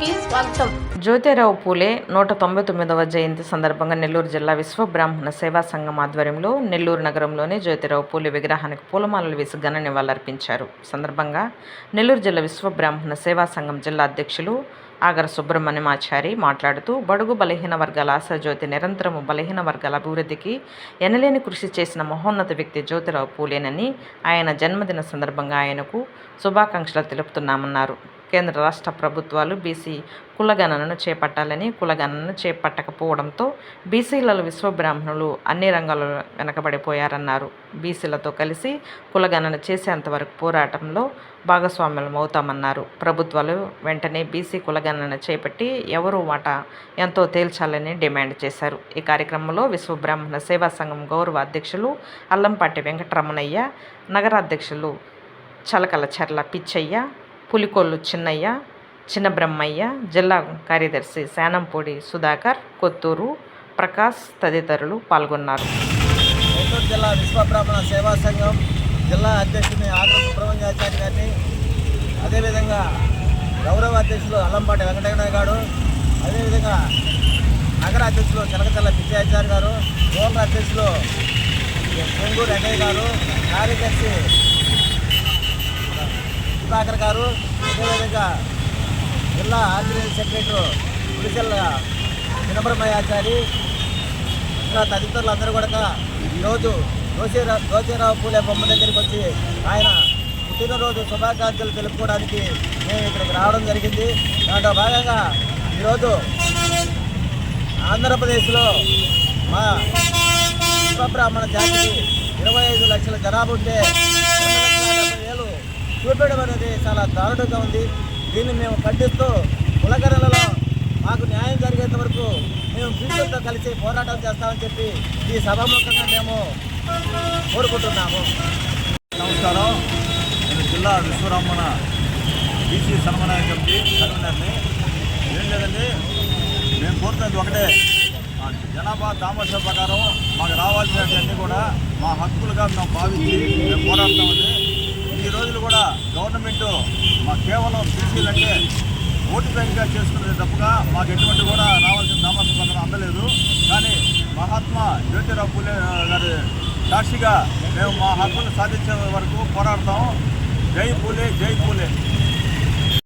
కి స్వాగతం. జ్యోతిరావు పూలే నూట తొంభై తొమ్మిదవ జయంతి సందర్భంగా నెల్లూరు జిల్లా విశ్వ బ్రాహ్మణ సేవా సంఘం ఆధ్వర్యంలో నెల్లూరు నగరంలోని జ్యోతిరావు పూలే విగ్రహానికి పూలమాలలు వేసి ఘన నివాళులర్పించారు. సందర్భంగా నెల్లూరు జిల్లా విశ్వ బ్రాహ్మణ సేవా సంఘం జిల్లా అధ్యక్షులు ఆగర సుబ్రహ్మణ్యమాచారి మాట్లాడుతూ బడుగు బలహీన వర్గాల ఆశాజ్యోతి నిరంతరము బలహీన వర్గాల అభివృద్ధికి ఎనలేని కృషి చేసిన మహోన్నత వ్యక్తి జ్యోతిరావు పూలేనని ఆయన జన్మదిన సందర్భంగా ఆయనకు శుభాకాంక్షలు తెలుపుతున్నామన్నారు. కేంద్ర రాష్ట్ర ప్రభుత్వాలు బీసీ కులగణనను చేపట్టాలని కులగణనను చేపట్టకపోవడంతో బీసీలలో విశ్వబ్రాహ్మణులు అన్ని రంగాల్లో వెనకబడిపోయారన్నారు. బీసీలతో కలిసి కులగణన చేసేంతవరకు పోరాటంలో భాగస్వామ్యం అవుతామన్నారు. ప్రభుత్వాలు వెంటనే బీసీ కులగణన చేపట్టి ఎవరు మాట ఎంతో తేల్చాలని డిమాండ్ చేశారు. ఈ కార్యక్రమంలో విశ్వబ్రాహ్మణ సేవా సంఘం గౌరవ అధ్యక్షులు అల్లంపాటి వెంకటరమణయ్య నగరాధ్యక్షులు చలకల చెర్ల పిచ్చయ్య పులికొల్లు చిన్నయ్య చిన్న బ్రహ్మయ్య జిల్లా కార్యదర్శి శానంపూడి సుధాకర్ కొత్తూరు ప్రకాష్ తదితరులు పాల్గొన్నారు. నెల్లూరు జిల్లా విశ్వబ్రాహ్మణ సేవా సంఘం జిల్లా అధ్యక్షుని ఆగ్ర సుబ్రహ్మణ్యాచారి గారిని అదేవిధంగా గౌరవ అధ్యక్షులు అల్లంపాటి వెంకటయ్య గారు అదేవిధంగా నగర అధ్యక్షులు చిలకచల్ల పిచ్చాచారి గారు గోల్ర అధ్యక్షులు పొంగూరు వెంకయ్య గారు కార్యదర్శి సుధాకర్ గారు అదేవిధంగా జిల్లా ఆర్గనైజ్ సెక్రటరీ పులిచెల్ల వినబ్రహ్మయాచారి ఇంకా తదితరులందరూ కూడా ఈరోజు దోశీరావు దోశీరావు పూలే బొమ్మ దగ్గరికి వచ్చి ఆయన పుట్టినరోజు శుభాకాంక్షలు తెలుపుకోవడానికి మేము ఇక్కడికి రావడం జరిగింది. దాంట్లో భాగంగా ఈరోజు ఆంధ్రప్రదేశ్లో మా విశ్వబ్రాహ్మణ జాతికి ఇరవై ఐదు లక్షల జనాభా ఉంటే చూపించడం అనేది చాలా దారుణంగా ఉంది. దీన్ని మేము ఖండిస్తూ కులకరణలో మాకు న్యాయం జరిగేంత వరకు మేము బీజేపీతో కలిసి పోరాటం చేస్తామని చెప్పి ఈ సభాముఖంగా మేము కోరుకుంటున్నాము. నమస్కారం. నేను జిల్లా విశ్వరామన బీసీ సన్మానాయ కమిటీ కన్వీనర్ని. ఏం లేదండి మేము కోరుతున్నది ఒకటే. జనాభా తామస ప్రకారం మాకు రావాల్సినవన్నీ కూడా మా హక్కులుగా మేము భావించి మేము పోరాడతామండి. ఈ రోజులు కూడా గవర్నమెంట్ మా కేవలం బీసీలంటే ఓటు బ్యాంక్గా చేసుకునేది తప్పుగా మాకు ఎటువంటి కూడా రావాల్సిన దామోష అందలేదు. కానీ మహాత్మా జ్యోతిరావు పూలే గారి సాక్షిగా మేము మా హక్కులు సాధించే వరకు పోరాడతాం. జై పూలే జై పూలే.